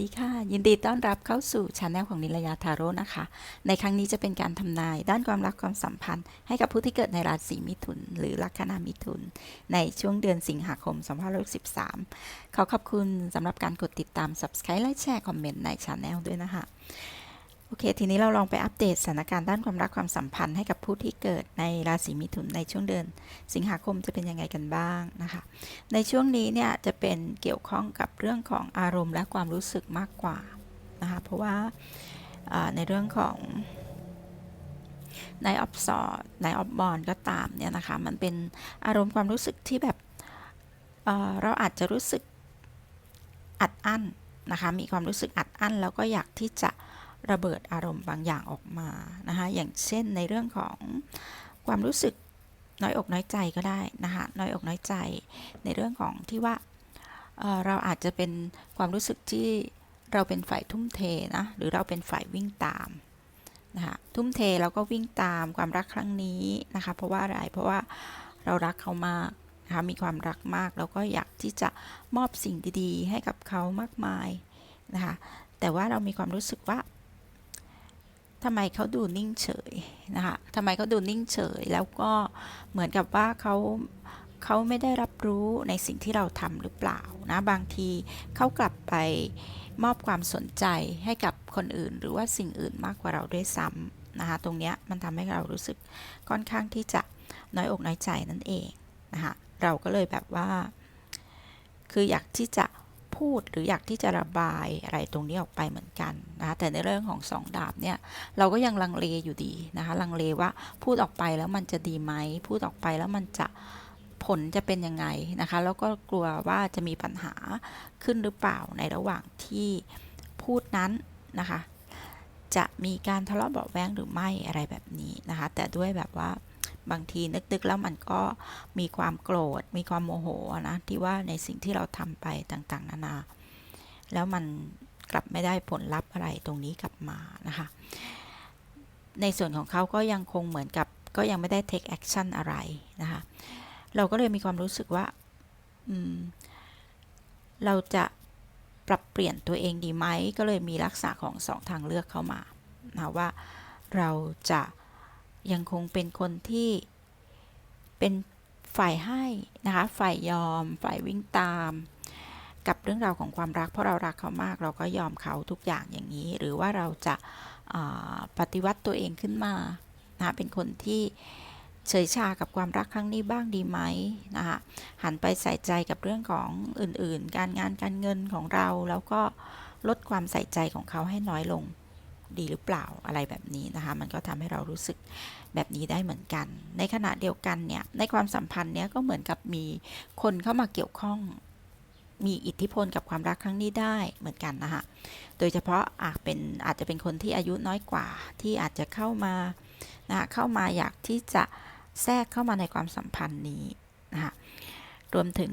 ดีค่ะ ยินดีต้อนรับเข้าสู่ชาแนลของนิรยาทาโร่นะคะ ในครั้งนี้จะเป็นการทำนายด้านความรักความสัมพันธ์ ให้กับผู้ที่เกิดในราศีมิถุน หรือลัคนามิถุน ในช่วงเดือนสิงหาคม 2563 ขอขอบคุณสำหรับการกดติดตาม subscribe และแชร์คอมเมนต์ในชาแนลด้วยนะคะ โอเค ทีนี้เราลองไปอัปเดตสถานการณ์ด้านความรักความสัมพันธ์ให้กับผู้ที่เกิดในราศีมิถุนในช่วงเดือน สิงหาคมจะเป็นยังไงกันบ้างนะคะ ในช่วงนี้เนี่ยจะเป็นเกี่ยวข้องกับเรื่องของอารมณ์และความรู้สึกมากกว่านะคะเพราะว่าในเรื่องของในออฟซอร์ในออฟบอลก็ตามเนี่ยนะคะ มันเป็นอารมณ์ความรู้สึกที่แบบเเราอาจจะรู้สึกอัดอั้นนะคะ มีความรู้สึกอัดอั้นแล้วก็อยากที่จะ ระเบิดอารมณ์บางอย่างออกมานะคะอย่างเช่นในเรื่องของความรู้สึกน้อยอกน้อยใจก็ได้นะคะน้อยอกน้อยใจ ในเรื่องของที่ว่าเเราอาจจะเป็นความรู้สึกที่เราเป็นฝ่ายทุ่มเทนะหรือเราเป็นฝ่ายวิ่งตามนะคะทุ่มเทแล้วก็วิ่งตามความรักครั้งนี้นะคะเพราะว่าอะไรเพราะว่าเรารักเขามากนะคะมีความรักมากแล้วก็อยากที่จะมอบสิ่งดีๆ ให้กับเขามากมายนะคะแต่ว่าเรามีความรู้สึกว่า ทำไมเขาดูนิ่งเฉยนะคะทำไมเขาดูนิ่งเฉย แล้วก็เหมือนกับว่าเขาเขาไม่ได้รับรู้ในสิ่งที่เราทำหรือเปล่านะบางทีเขากลับไปมอบความสนใจให้กับคนอื่น หรือว่าสิ่งอื่นมากกว่าเราด้วยซ้ำนะคะตรงนี้มันทำให้เรารู้สึกค่อนข้างที่จะน้อยอกน้อยใจนั่นเองนะคะเราก็เลยแบบว่า คืออยากที่จะ พูดหรืออยากที่จะระบายอะไรตรงนี้ออกไปเหมือนกันนะคะแต่ในเรื่องของสองดาบเนี่ยเราก็ยังลังเลอยู่ดีนะคะลังเลว่าพูดออกไปแล้วมันจะดีไหมพูดออกไปแล้วมันจะผลจะเป็นยังไงนะคะแล้วก็กลัวว่าจะมีปัญหาขึ้นหรือเปล่าในระหว่างที่พูดนั้นนะคะ จะมีการทะเลาะเบาะแว้งหรือไม่อะไรแบบนี้นะคะ แต่ด้วยแบบว่า บางทีนึกๆแล้วมันก็มีความโกรธ มีความโมโหนะที่ว่าในสิ่งที่เราทำไปต่างๆ นานา แล้วมันกลับไม่ได้ผลลัพธ์อะไรตรงนี้กลับมานะคะ ในส่วนของเขาก็ยังคงเหมือนกับก็ยังไม่ได้ take action อะไรนะคะ เราก็เลยมีความรู้สึกว่าเราจะปรับเปลี่ยนตัวเองดีไหม ก็เลยมีลักษณะของสองทางเลือกเข้ามานะว่าเราจะ ยังคงเป็นคนที่เป็นฝ่ายให้นะคะ ฝ่ายยอม ฝ่ายวิ่งตาม กับเรื่องราวของความรัก เพราะเรารักเขามาก เราก็ยอมเขาทุกอย่างอย่างนี้ หรือว่าเราจะาปฏิวัติตัวเองขึ้นมานะะเป็นคนที่เฉยชากับความรักครั้งนี้บ้างดีไหมนะคะหันไปใส่ใจกับเรื่องของอื่นๆ การงานการเงินของเรา แล้วก็ลดความใส่ใจของเขาให้น้อยลง ดีหรือเปล่าอะไรแบบนี้นะคะ มันก็ทำให้เรารู้สึกแบบนี้ได้เหมือนกัน ในขณะเดียวกันเนี่ย ในความสัมพันธ์เนี้ยก็เหมือนกับมีคนเข้ามาเกี่ยวข้องมีอิทธิพลกับความรักครั้งนี้ได้เหมือนกันนะคะโดยเฉพาะอาจเป็นอาจจะเป็นคนที่อายุน้อยกว่า ที่อาจจะเข้ามานะะเข้ามาอยากที่จะแทรกเข้ามาในความสัมพันธ์นี้นะคะรวมถึง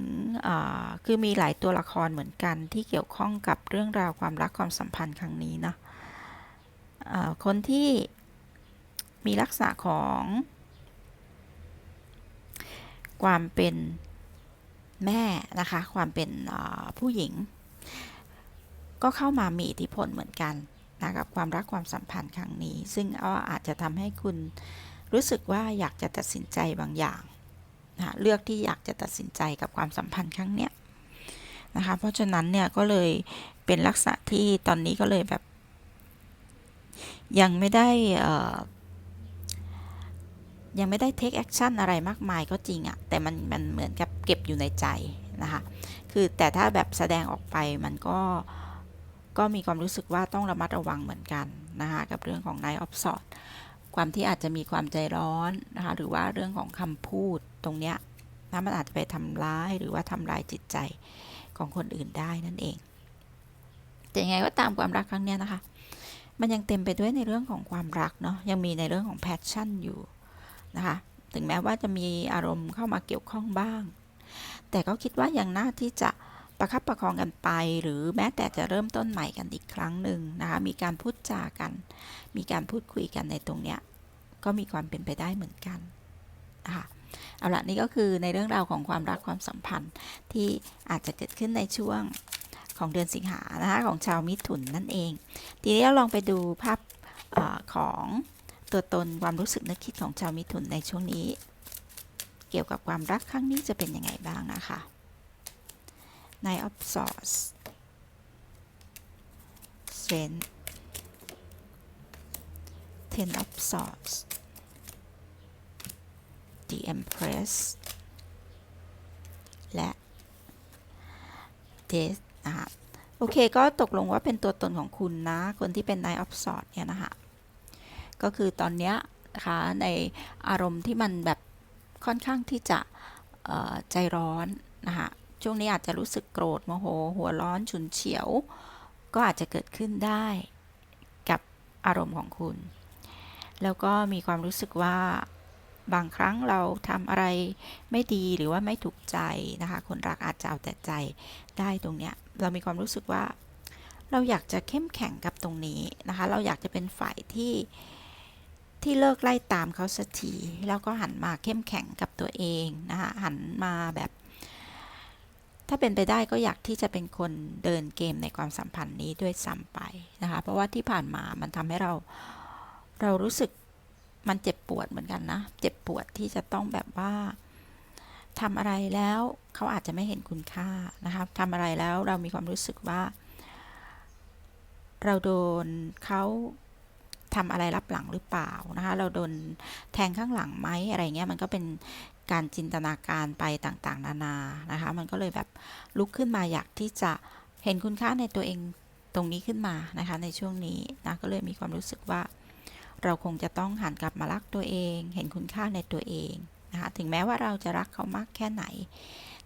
คือมีหลายตัวละครเหมือนกันที่เกี่ยวข้องกับเรื่องราวความรักความสัมพันธ์ครั้งนี้นะ คนที่มีลักษณะของ ความเป็นแม่นะคะ ความเป็นผู้หญิง ก็เข้ามามีอิทธิพลเหมือนกันนะกับความรักความสัมพันธ์ครั้งนี้ ซึ่งก็อาจจะทำให้คุณรู้สึกว่าอยากจะตัดสินใจบางอย่างนะเลือกที่อยากจะตัดสินใจกับความสัมพันธ์ครั้งเนี้ยนะคะ เพราะฉะนั้นเนี่ยก็เลยเป็นลักษณะที่ตอนนี้ก็เลยแบบ ยังไม่ได้ยังไม่ได้ take action อะไรมากมายก็จริงอะแต่มันมันเหมือนกับเก็บอยู่ในใจนะคะ คือแต่ถ้าแบบแสดงออกไปมันก็ก็มีความรู้สึกว่าต้องระมัดระวังเหมือนกันนะคะกับเรื่องของ n i g h t of s o r t ความที่อาจจะมีความใจร้อนนะคะหรือว่าเรื่องของคำพูดตรงเนี้ยนะมันอาจจะไปทำร้ายหรือว่าทำลายจิตใจของคนอื่นได้นั่นเอง แต่ยังไงก็ตามความรักครั้งเนี้ยนะคะ มันยังเต็มไปด้วยในเรื่องของความรักเนาะยังมีในเรื่องของแพชชั่นอยู่นะคะถึงแม้ว่าจะมีอารมณ์เข้ามาเกี่ยวข้องบ้าง แต่ก็คิดว่ายังน่าที่จะประคับประคองกันไป หรือแม้แต่จะเริ่มต้นใหม่กันอีกครั้งหนึ่งนะคะมีการพูดจากัน มีการพูดคุยกันในตรงเนี้ยก็มีความเป็นไปได้เหมือนกันนะคะเอาละนี่ก็คือในเรื่องราวของความรักความสัมพันธ์ที่อาจจะเกิดขึ้นในช่วง ของเดือนสิงหานะคะของชาวมิถุนนั่นเอง ทีนี้เราลองไปดูภาพออของตัวตนความรู้สึกนึกคิดของชาวมิถุนในช่วงนี้ เกี่ยวกับความรักครั้งนี้จะเป็นยังไงบ้างนะคะ Nine of Swords Strength Ten of Swords The Empress และ Death นะคะโอเคก็ตกลงว่าเป็นตัวตนของคุณนะ คนที่เป็น Nine of Swords เนี่ยนะคะก็คือตอนเนี้ยนะคะในอารมณ์ที่มันแบบค่อนข้างที่จะใจร้อนนะคะช่วงนี้อาจจะรู้สึกโกรธโมโห หัวร้อนฉุนเฉียว ก็อาจจะเกิดขึ้นได้กับอารมณ์ของคุณ แล้วก็มีความรู้สึกว่าบางครั้งเราทำอะไรไม่ดีหรือว่าไม่ถูกใจนะคะ คนรักอาจจะเอาแต่ใจได้ตรงเนี้ย เรามีความรู้สึกว่า เราอยากจะเข้มแข็งกับตรงนี้นะคะ เราอยากจะเป็นฝ่ายที่ที่เลิกไล่ตามเขาสักทีแล้วก็หันมาเข้มแข็งกับตัวเองนะคะหันมาแบบ ถ้าเป็นไปได้ก็อยากที่จะเป็นคนเดินเกมในความสัมพันธ์นี้ด้วยซ้ำไปนะคะ เพราะว่าที่ผ่านมามันทำให้เราเรารู้สึกมันเจ็บปวดเหมือนกันนะ เจ็บปวดที่จะต้องแบบว่า ทำอะไรแล้วเขาอาจจะไม่เห็นคุณค่านะคะทำอะไรแล้วเรามีความรู้สึกว่า เราโดนเขาทำอะไรรับหลังหรือเปล่านะคะเราโดนแทงข้างหลังไหมอะไรเงี้ยมันก็เป็นการจินตนาการไปต่างๆ นานานะคะมันก็เลยแบบลุกขึ้นมาอยากที่จะเห็นคุณค่าในตัวเองตรงนี้ขึ้นมานะคะในช่วงนี้นะก็เลยมีความรู้สึกว่า เราคงจะต้องหันกลับมารักตัวเอง เห็นคุณค่าในตัวเอง นะคะถึงแม้ว่าเราจะรักเขามากแค่ไหน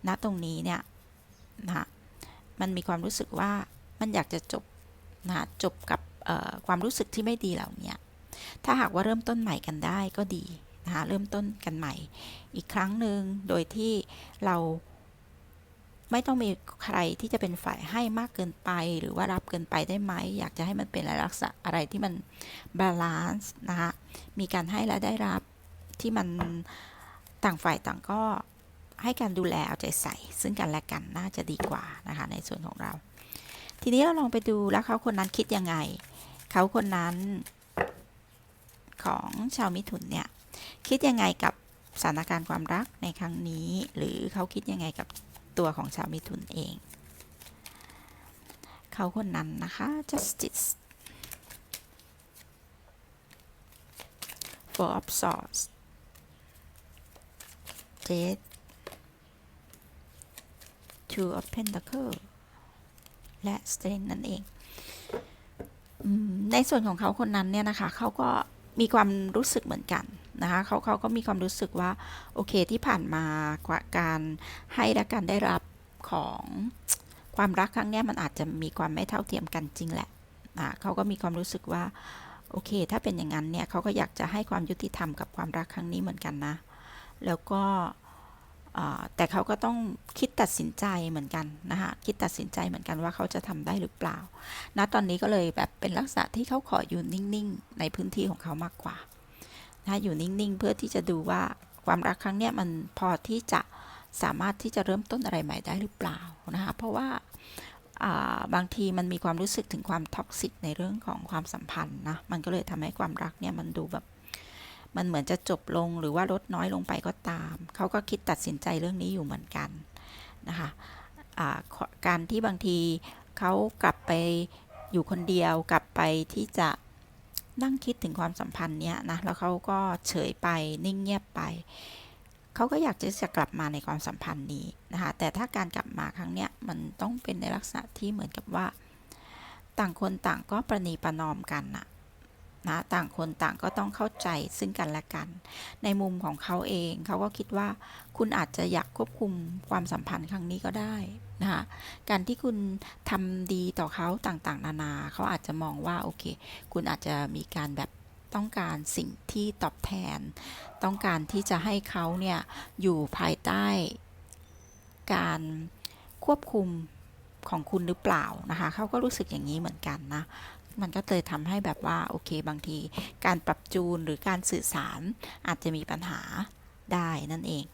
ณตรงนี้เนี่ยนะคะมันมีความรู้สึกว่ามันอยากจะจบนะจบกับความรู้สึกที่ไม่ดีเหล่านี้ถ้าหากว่าเริ่มต้นใหม่กันได้ก็ดีนะคะเริ่มต้นกันใหม่ อีกครั้งหนึ่งโดยที่เราไม่ต้องมีใครที่จะเป็นฝ่ายให้มากเกินไป หรือว่ารับเกินไปได้ไหม อยากจะให้มันเป็นลักษณะอะไรที่มันบาลานซ์นะคะมีการให้และได้รับที่มัน ต่างฝ่ายต่างก็ให้การดูแลเอาใจใส่ ซึ่งกันและกันน่าจะดีกว่านะคะในส่วนของเรา ทีนี้เราลองไปดูแล้วเขาคนนั้นคิดยังไง เขาคนนั้นของชาวมิถุนเนี่ยคิดยังไงกับสถานการณ์ความรักในครั้งนี้ หรือเขาคิดยังไงกับตัวของชาวมิถุนเอง เขาคนนั้นนะคะ justice four of swords Jet two of pentacle และ strength นั่นเอง ในส่วนของเขาคนนั้นเนี่ยนะคะ เขาก็มีความรู้สึกเหมือนกันนะคะเขาเขาก็มีความรู้สึกว่า โอเคที่ผ่านมากว่าการให้และการได้รับของความรักครั้งนี้มันอาจจะมีความไม่เท่าเทียมกันจริงแหละนะเขาก็มีความรู้สึกว่า โอเค ถ้าเป็นอย่างนั้นเนี่ยเขาก็อยากจะให้ความยุติธรรมกับความรักครั้งนี้เหมือนกันนะ แล้วก็แต่เขาก็ต้องคิดตัดสินใจเหมือนกันนะคะคิดตัดสินใจเหมือนกันว่าเขาจะทำได้หรือเปล่าณตอนนี้ก็เลยแบบเป็นลักษณะที่เขาขออยู่นิ่งๆในพื้นที่ของเขามากกว่านะอยู่นิ่งๆ เพื่อที่จะดูว่าความรักครั้งเนี้ยมันพอที่จะสามารถที่จะเริ่มต้นอะไรใหม่ได้หรือเปล่านะคะเพราะว่าบางทีมันมีความรู้สึกถึงความท็อกซิกในเรื่องของความสัมพันธ์นะมันก็เลยทำให้ความรักเนี่ยมันดูแบบ มันเหมือนจะจบลงหรือว่าลดน้อยลงไปก็ตาม เขาก็คิดตัดสินใจเรื่องนี้อยู่เหมือนกันนะคะะการที่บางทีเขากลับไปอยู่คนเดียวกลับไปที่จะนั่งคิดถึงความสัมพันธ์เนี้ยนะแล้วเขาก็เฉยไปนิ่งเงียบไปเขาก็อยากจะจะกลับมาในความสัมพันธ์นี้นะคะแต่ถ้าการกลับมาครั้งเนี้ยมันต้องเป็นในลักษณะที่เหมือนกับว่า ต่างคนต่างก็ประนีประนอมกันนะ นะต่างคนต่างก็ต้องเข้าใจซึ่งกันและกัน ในมุมของเขาเองเขาก็คิดว่าคุณอาจจะอยากควบคุมความสัมพันธ์ครั้งนี้ก็ได้นะคะการที่คุณทำดีต่อเขาต่างๆ นานาเขาอาจจะมองว่าโอเค คุณอาจจะมีการแบบต้องการสิ่งที่ตอบแทน ต้องการที่จะให้เขาเนี่ยอยู่ภายใต้ การควบคุมของคุณหรือเปล่านะคะเขาก็รู้สึกอย่างนี้เหมือนกันนะ มันก็เลยทำให้แบบว่าโอเคบางที การปรับจูนหรือการสื่อสารอาจจะมีปัญหาได้นั่นเอง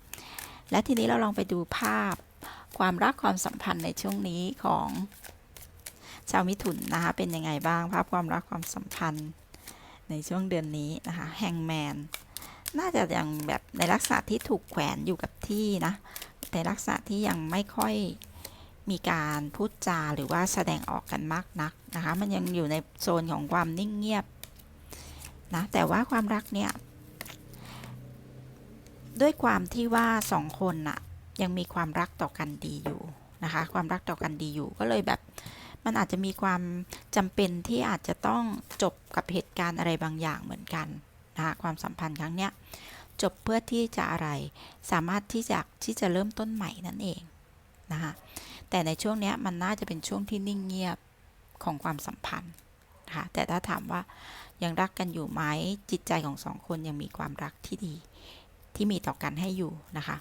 และทีนี้เราลองไปดูภาพความรักความสัมพันธ์ในช่วงนี้ของชาวมิถุนนะคะเป็นยังไงบ้างภาพความรักความสัมพันธ์ในช่วงเดือนนี้นะคะแฮงแมนน่าจะยังแบบในลักษณะที่ถูกแขวนอยู่กับที่นะในลักษณะที่ยังไม่ค่อย มีการพูดจาหรือว่าแสดงออกกันมากนักนะคะ มันยังอยู่ในโซนของความนิ่งเงียบนะแต่ว่าความรักเนี่ย ด้วยความที่ว่าสองคนน่ะยังมีความรักต่อกันดีอยู่นะคะ ความรักต่อกันดีอยู่ก็เลยแบบมันอาจจะมีความจำเป็นที่อาจจะต้องจบกับเหตุการณ์อะไรบางอย่างเหมือนกันนะคะความสัมพันธ์ครั้งเนี้ยจบเพื่อที่จะอะไรสามารถที่จะที่จะเริ่มต้นใหม่นั่นเองนะคะ แต่ในช่วงนี้มันน่าจะเป็นช่วงที่นิ่งเงียบของความสัมพันธ์นะคะแต่ถ้าถามว่ายังรักกันอยู่ไหมจิตใจของสองคนยังมีความรักที่ดีที่มีต่อกันให้อยู่นะคะ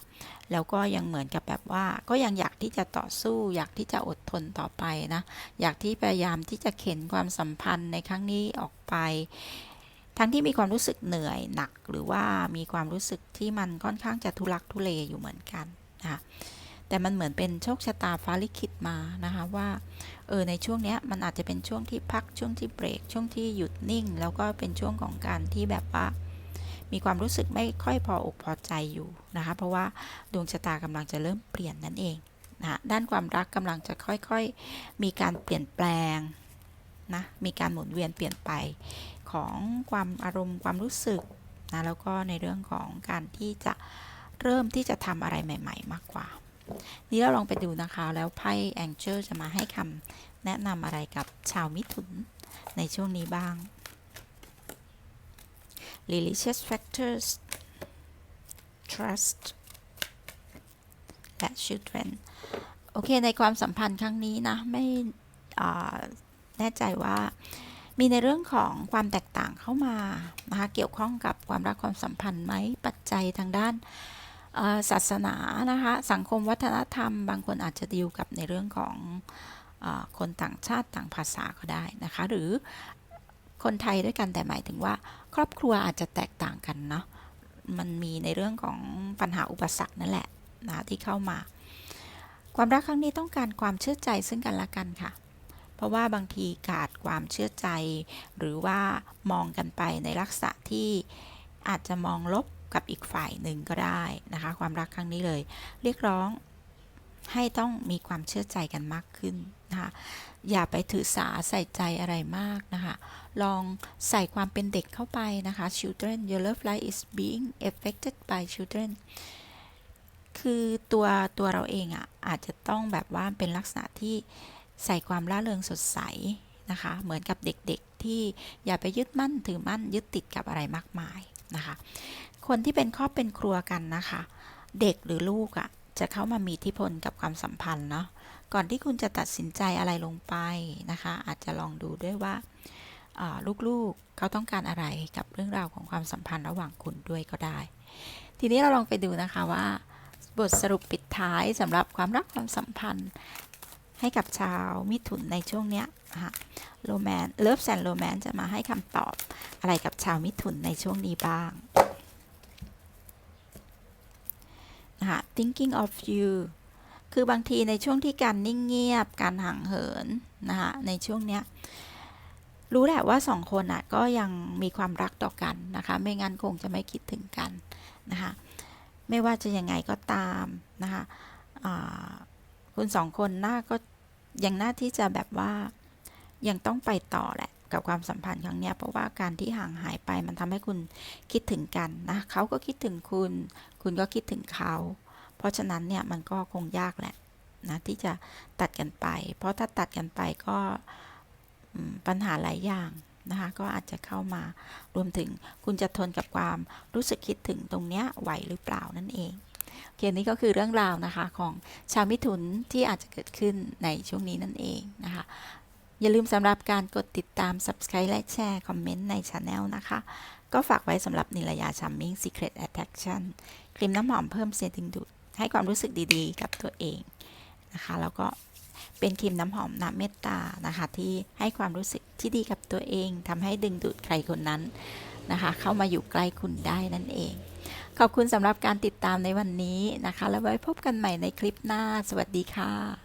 แล้วก็ยังเหมือนกับแบบว่าก็ยังอยากที่จะต่อสู้ อยากที่จะอดทนต่อไปนะ อยากที่พยายามที่จะเข็นความสัมพันธ์ในครั้งนี้ออกไป ทั้งที่มีความรู้สึกเหนื่อยหนัก หรือว่ามีความรู้สึกที่มันค่อนข้างจะทุลักทุเลอยู่เหมือนกันนะคะ แต่มันเหมือนเป็นโชคชะตาฟ้าลิขิตมานะคะว่าเออในช่วงเนี้ยมันอาจจะเป็นช่วงที่พักช่วงที่เบรกช่วงที่หยุดนิ่ง แล้วก็เป็นช่วงของการที่แบบว่า มีความรู้สึกไม่ค่อยพออกพอใจอยู่นะคะเพราะว่าดวงชะตากำลังจะเริ่มเปลี่ยนนั่นเองนะด้านความรักกำลังจะค่อยๆ มีการเปลี่ยนแปลงนะมีการหมุนเวียนเปลี่ยนไปของความอารมณ์ความรู้สึกนะแล้วก็ในเรื่องของการที่จะเริ่มที่จะทำอะไรใหม่ ๆ มากกว่า นี่เราลองไปดูนะคะ แล้วไพ่แองเจิลจะมาให้คำแนะนำอะไรกับชาวมิถุนในช่วงนี้บ้าง religious factors trust และ children โอเค ในความสัมพันธ์ครั้งนี้นะ ไม่แน่ใจว่ามีในเรื่องของความแตกต่างเข้ามานะคะเกี่ยวข้องกับความรักความสัมพันธ์ไหมปัจจัยทางด้าน ศาสนานะคะสังคมวัฒนธรรม บางคนอาจจะดีลกับในเรื่องของอคนต่างชาติต่างภาษาก็ได้นะคะหรือคนไทยด้วยกันแต่หมายถึงว่า ครอบครัวอาจจะแตกต่างกันเนาะมันมีในเรื่องของปัญหาอุปสรรคนั่นแหละนะที่เข้ามา ความรักครั้งนี้ต้องการความเชื่อใจซึ่งกันและกันค่ะ เพราะว่าบางทีขาดความเชื่อใจ หรือว่ามองกันไปในลักษณะที่อาจจะมองลบ กับอีกฝ่ายหนึ่งก็ได้นะคะ ความรักครั้งนี้เลย เรียกร้องให้ต้องมีความเชื่อใจกันมากขึ้นนะคะอย่าไปถือสาใส่ใจอะไรมากนะคะ ลองใส่ความเป็นเด็กเข้าไปนะคะ children your love life is being affected by children คือตัวตัวเราเองอะ่ะอาจจะต้องแบบว่าเป็นลักษณะที่ใส่ความร่าเริงสดใสนะคะ เหมือนกับเด็กๆที่อย่าไปยึดมั่นถือมั่นยึดติดกับอะไรมากมายนะคะ คนที่เป็นครอบเป็นครัวกันนะคะ เด็กหรือลูกอะ่ะจะเข้ามามีอิทธิพลกับความสัมพันธ์เนาะก่อนที่คุณจะตัดสินใจอะไรลงไปนะคะ อาจจะลองดูด้วยว่าลูกๆเขาต้องการอะไรกับเรื่องราวของความสัมพันธ์ระหว่างคุณด้วยก็ได้ ทีนี้เราลองไปดูนะคะว่าบทสรุปปิดท้ายสำหรับความรักความสัมพันธ์ให้กับชาวมิถุนในช่วงเนี้ยนะคะโรแมนเลิฟแซนโรแมนจะมาให้คำตอบอะไรกับชาวมิถุนในช่วงนี้บ้างนะ คะ thinking of you คือบางทีในช่วงที่การนิ่งเงียบ การห่างเหินนะคะในช่วงเนี้ยรู้แหละว่าสองคนอะก็ยังมีความรักต่อกันนะคะ ไม่งั้นคงจะไม่คิดถึงกันนะคะ ไม่ว่าจะยังไงก็ตามนะคะคุณสองคนน่าก็ยังน่าที่จะแบบว่ายังต้องไปต่อแหละ กับความสัมพันธ์ครั้งนี้เพราะว่าการที่ห่างหายไปมันทำให้คุณคิดถึงกันนะเขาก็คิดถึงคุณ คุณก็คิดถึงเขา เพราะฉะนั้นเนี่ยมันก็คงยากแหละนะที่จะตัดกันไป เพราะถ้าตัดกันไปก็ปัญหาหลายอย่างนะคะก็อาจจะเข้ามารวมถึงคุณจะทนกับความรู้สึกคิดถึงตรงเนี้ยไหวหรือเปล่านั่นเองโอเคนี้ก็คือเรื่องราวนะคะของชาวมิถุนที่อาจจะเกิดขึ้นในช่วงนี้นั่นเองนะคะ อย่าลืมสำหรับการกดติดตาม subscribe และแชร์คอมเมนต์ในช anel นะคะ ก็ฝากไว้สำหรับนิรยาชัมมิ่ง Secret Attraction ครีมน้ำหอมเพิ่มเสียงดึงดูด ให้ความรู้สึกดีๆ กับตัวเองนะคะ แล้วก็เป็นครีมน้ำหอมน้ำเมตตานะคะ ที่ให้ความรู้สึกที่ดีกับตัวเองทำให้ดึงดูดใครคนนั้นนะคะ เข้ามาอยู่ใกล้คุณได้นั่นเอง ขอบคุณสำหรับการติดตามในวันนี้นะคะ แล้วไว้พบกันใหม่ในคลิปหน้า สวัสดีค่ะ